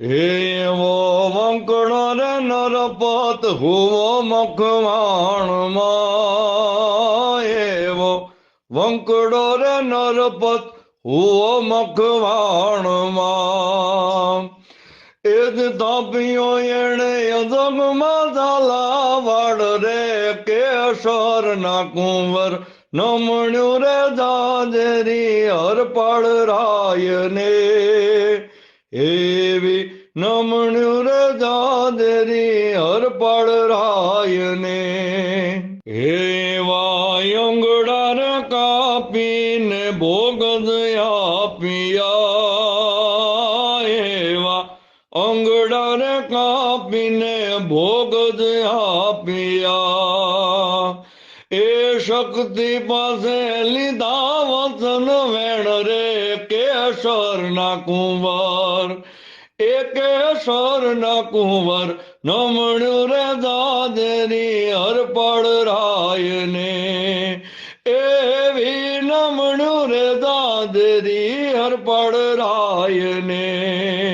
એવો વંકણો રે નરપત હુવો મખવાણમાં એવો વંકડો રે નરપત હુવો મખવાણમાં એ જ તાપ્યો એણે અજગમાં ઝાલા વાડ રે. કેશર ના કુંવર નમણ્યું રે જાજરી હરપાળ રાય ને એવી નમણ્યું દાદરી હરપડ હરપાળ રાય ને એવા અંગડા રે કાપીને ભોગ જ આપ્યા. એવા અંગડાર કાપીને ભોગ જ આપ્યા. એ શક્તિ પાસે લીધા વચન વેણ રે કેસર ના કુંવર એ કેસર ના કુંવર નમણ્યું રે દાદરી હરપડ રાય ને એવી નમણ્યું રે દાદરી હરપડ રાય ને